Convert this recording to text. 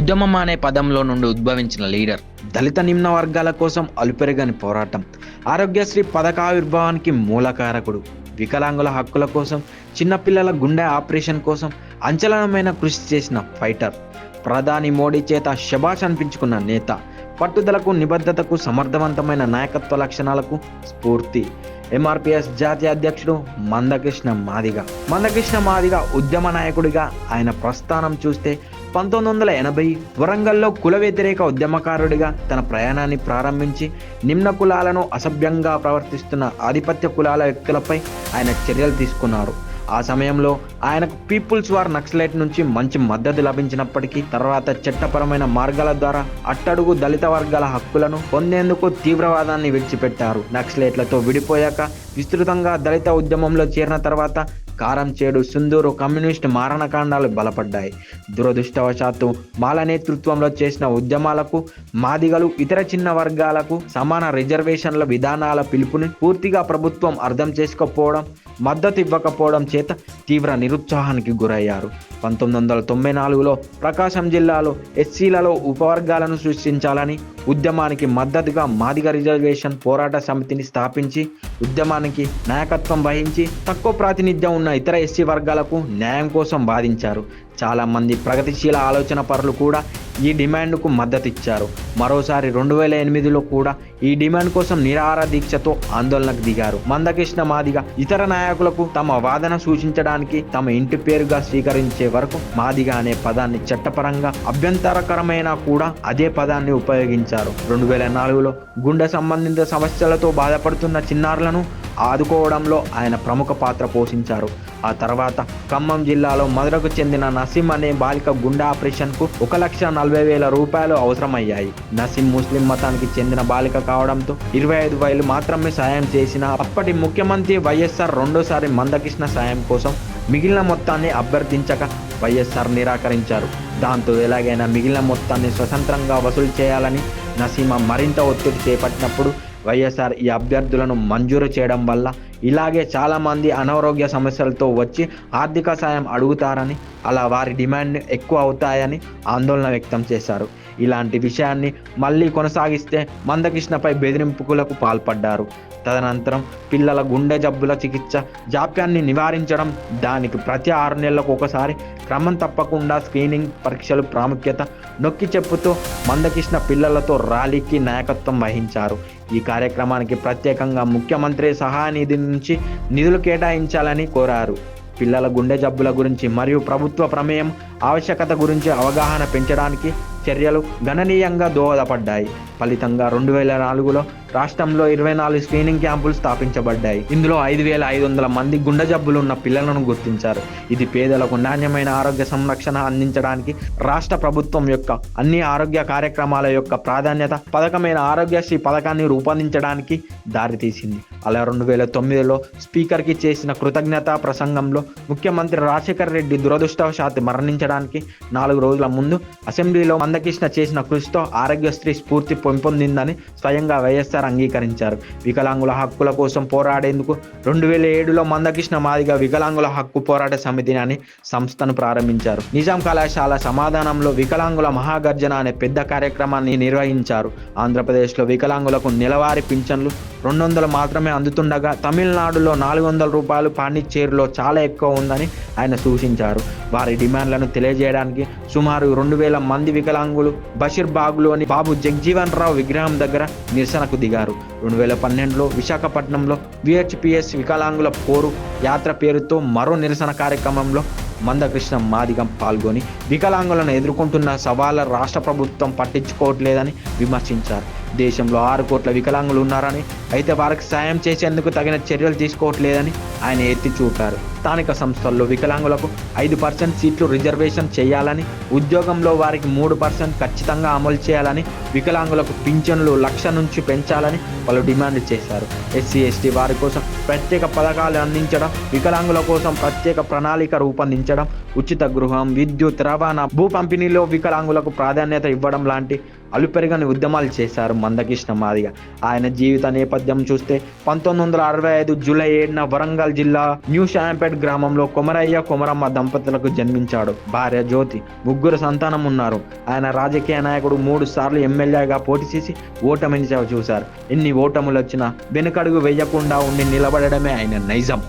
ఉద్యమం అనే పదంలో నుండి ఉద్భవించిన లీడర్ దళిత నిమ్న వర్గాల కోసం అలుపెరగని పోరాటం ఆరోగ్యశ్రీ పథకావిర్భావానికి మూలకారకుడు వికలాంగుల హక్కుల కోసం చిన్నపిల్లల గుండె ఆపరేషన్ కోసం అంచలనమైన కృషి చేసిన ఫైటర్. ప్రధాని మోడీ చేత శభాష్ అనిపించుకున్న నేత పట్టుదలకు నిబద్ధతకు సమర్థవంతమైన నాయకత్వ లక్షణాలకు స్ఫూర్తి. ఎంఆర్పిఎస్ జాతీయ అధ్యక్షుడు మందకృష్ణ మాదిగ. మందకృష్ణ మాదిగ ఉద్యమ నాయకుడిగా ఆయన ప్రస్థానం చూస్తే పంతొమ్మిది వందల ఎనభై వరంగల్లో కుల వ్యతిరేక ఉద్యమకారుడిగా తన ప్రయాణాన్ని ప్రారంభించి నిమ్న కులాలను అసభ్యంగా ప్రవర్తిస్తున్న ఆధిపత్య కులాల వ్యక్తులపై ఆయన చర్యలు తీసుకున్నారు. ఆ సమయంలో ఆయనకు పీపుల్స్ వార్ నక్సలైట్ నుంచి మంచి మద్దతు లభించినప్పటికీ తర్వాత చట్టపరమైన మార్గాల ద్వారా అట్టడుగు దళిత వర్గాల హక్కులను పొందేందుకు తీవ్రవాదాన్ని విడిచిపెట్టారు. నక్సలైట్లతో విడిపోయాక విస్తృతంగా దళిత ఉద్యమంలో చేరిన తర్వాత కారం చేడు సుందూరు కమ్యూనిస్ట్ మారణకాండాలు బలపడ్డాయి. దురదృష్టవశాత్తు మాల నేతృత్వంలో చేసిన ఉద్యమాలకు మాదిగలు ఇతర చిన్న వర్గాలకు సమాన రిజర్వేషన్ల విధానాల పిలుపుని పూర్తిగా ప్రభుత్వం అర్థం చేసుకోకపోవడం మద్దతు ఇవ్వకపోవడం చేత తీవ్ర నిరుత్సాహానికి గురయ్యారు. పంతొమ్మిది వందల తొంభై నాలుగులో ప్రకాశం జిల్లాలో ఎస్సీలలో ఉపవర్గాలను సృష్టించాలని ఉద్యమానికి మద్దతుగా మాదిగ రిజర్వేషన్ పోరాట సమితిని స్థాపించి ఉద్యమానికి నాయకత్వం వహించి తక్కువ ప్రాతినిధ్యం ఉన్న ఇతర ఎస్సీ వర్గాలకు న్యాయం కోసం బాధించారు చాలామంది ప్రగతిశీల ఆలోచన పరులు కూడా ఈ డిమాండ్కు మద్దతు ఇచ్చారు మరోసారి రెండు వేల ఎనిమిదిలో కూడా ఈ డిమాండ్ కోసం నిరాహార దీక్షతో ఆందోళనకు దిగారు. మందకృష్ణ మాదిగ ఇతర నాయకులకు తమ వాదన సూచించడానికి తమ ఇంటి పేరుగా స్వీకరించే వరకు మాదిగా అనే పదాన్ని చట్టపరంగా అభ్యంతరకరమైన కూడా అదే పదాన్ని ఉపయోగించారు. రెండు వేల నాలుగులో గుండె సంబంధిత సమస్యలతో బాధపడుతున్న చిన్నారులను ఆదుకోవడంలో ఆయన ప్రముఖ పాత్ర పోషించారు. ఆ తర్వాత ఖమ్మం జిల్లాలో మధురకు చెందిన నసీం అనే బాలిక గుండె ఆపరేషన్కు ఒక లక్ష నలభై వేల రూపాయలు అవసరమయ్యాయి. నసీం ముస్లిం మతానికి చెందిన బాలిక కావడంతో ఇరవై ఐదు వేలు మాత్రమే సాయం చేసిన అప్పటి ముఖ్యమంత్రి వైఎస్ఆర్ రెండోసారి మందకృష్ణ సాయం కోసం మిగిలిన మొత్తాన్ని అభ్యర్థించక వైఎస్ఆర్ నిరాకరించారు. దాంతో ఎలాగైనా మిగిలిన మొత్తాన్ని స్వతంత్రంగా వసూలు చేయాలని నసీమ మరింత ఒత్తిడి చేపట్టినప్పుడు వైఎస్ఆర్ ఈ అభ్యర్థులను మంజూరు చేయడం వల్ల ఇలాగే చాలామంది అనారోగ్య సమస్యలతో వచ్చి ఆర్థిక సాయం అడుగుతారని అలా వారి డిమాండ్ ఎక్కువ అవుతాయని ఆందోళన వ్యక్తం చేశారు. ఇలాంటి విషయాన్ని మళ్ళీ కొనసాగిస్తే మందకృష్ణపై బెదిరింపులకు పాల్పడ్డారు. తదనంతరం పిల్లల గుండె జబ్బుల చికిత్స జాప్యాన్ని నివారించడం దానికి ప్రతి ఆరు నెలలకు ఒకసారి క్రమం తప్పకుండా స్క్రీనింగ్ పరీక్షలు ప్రాముఖ్యత నొక్కి చెప్పుతూ మందకృష్ణ పిల్లలతో ర్యాలీకి నాయకత్వం వహించారు. ఈ కార్యక్రమానికి ప్రత్యేకంగా ముఖ్యమంత్రి సహాయనిధి నుంచి నిధులు కేటాయించాలని కోరారు. పిల్లల గుండె జబ్బుల గురించి మరియు ప్రభుత్వ ప్రమేయం ఆవశ్యకత గురించి అవగాహన పెంచడానికి చర్యలు గణనీయంగా దోహదపడ్డాయి. ఫలితంగా రెండు వేల నాలుగులో రాష్ట్రంలో ఇరవై నాలుగు స్క్రీనింగ్ క్యాంపులు స్థాపించబడ్డాయి. ఇందులో ఐదు వేల ఐదు వందల మంది గుండె జబ్బులు ఉన్న పిల్లలను గుర్తించారు. ఇది పేదలకు నాణ్యమైన ఆరోగ్య సంరక్షణ అందించడానికి రాష్ట్ర ప్రభుత్వం యొక్క అన్ని ఆరోగ్య కార్యక్రమాల యొక్క ప్రాధాన్యత పథకమైన ఆరోగ్యశ్రీ పథకాన్ని రూపొందించడానికి దారితీసింది. అలా రెండు వేల తొమ్మిదిలో స్పీకర్కి చేసిన కృతజ్ఞతా ప్రసంగంలో ముఖ్యమంత్రి రాజశేఖర్ రెడ్డి దురదృష్టవశాత్తు మరణించడానికి నాలుగు రోజుల ముందు అసెంబ్లీలో మందకృష్ణ చేసిన కృషితో ఆరోగ్యశ్రీ స్ఫూర్తి పెంపొందిందని స్వయంగా వైఎస్ఆర్ అంగీకరించారు. వికలాంగుల హక్కుల కోసం పోరాడేందుకు రెండు వేల ఏడులో మందకృష్ణ మాదిగా వికలాంగుల హక్కు పోరాట సమితిని సంస్థను ప్రారంభించారు. నిజాం కళాశాల సమాధానంలో వికలాంగుల మహాగర్జన అనే పెద్ద కార్యక్రమాన్ని నిర్వహించారు. ఆంధ్రప్రదేశ్లో వికలాంగులకు నెలవారీ పింఛన్లు రెండు వందలు మాత్రమే అందుతుండగా తమిళనాడులో నాలుగు వందల రూపాయలు పాండిచ్చేరిలో చాలా ఎక్కువ ఉందని ఆయన సూచించారు. వారి డిమాండ్లను తెలియజేయడానికి సుమారు రెండు వేల మంది వికలాంగులు బషీర్బాగ్లోని బాబు జగ్జీవన్ రావు విగ్రహం దగ్గర నిరసనకు దిగారు. రెండు వేల పన్నెండులో విశాఖపట్నంలో విహెచ్పిఎస్ వికలాంగుల పోరు యాత్ర పేరుతో మరో నిరసన కార్యక్రమంలో మందకృష్ణ మాదిగం పాల్గొని వికలాంగులను ఎదుర్కొంటున్న సవాళ్ళ రాష్ట్ర ప్రభుత్వం పట్టించుకోవట్లేదని విమర్శించారు. దేశంలో ఆరు కోట్ల వికలాంగులు ఉన్నారని అయితే వారికి సాయం చేసేందుకు తగిన చర్యలు తీసుకోవట్లేదని ఆయన ఎత్తి చూపారు. స్థానిక సంస్థల్లో వికలాంగులకు ఐదు పర్సెంట్ సీట్లు రిజర్వేషన్ చేయాలని ఉద్యోగంలో వారికి మూడు పర్సెంట్ ఖచ్చితంగా అమలు చేయాలని వికలాంగులకు పింఛన్లు లక్ష నుంచి పెంచాలని వాళ్ళు డిమాండ్ చేశారు. ఎస్సీ ఎస్టీ వారి కోసం ప్రత్యేక పథకాలు అందించడం వికలాంగుల కోసం ప్రత్యేక ప్రణాళిక రూపొందించడం ఉచిత గృహం విద్యుత్ రవాణా భూ పంపిణీలో వికలాంగులకు ప్రాధాన్యత ఇవ్వడం లాంటి అలుపెరగని ఉద్యమాలు చేశారు మందకృష్ణ మాదిగ. ఆయన జీవిత నేపథ్యం చూస్తే పంతొమ్మిది వందల అరవై ఐదు జూలై ఏడున వరంగల్ జిల్లా న్యూ షాంపేట్ గ్రామంలో కొమరయ్య కొమరమ్మ దంపతులకు జన్మించాడు భార్య జ్యోతి. ముగ్గురు సంతానం ఉన్నారు. ఆయన రాజకీయ నాయకుడు మూడు సార్లు ఎమ్మెల్యేగా పోటీ చేసి ఓటమిని చూశారు. ఎన్ని ఓటములు వచ్చినా వెనుకడుగు వేయకుండా ఉండి నిలబడడమే ఆయన నైజం.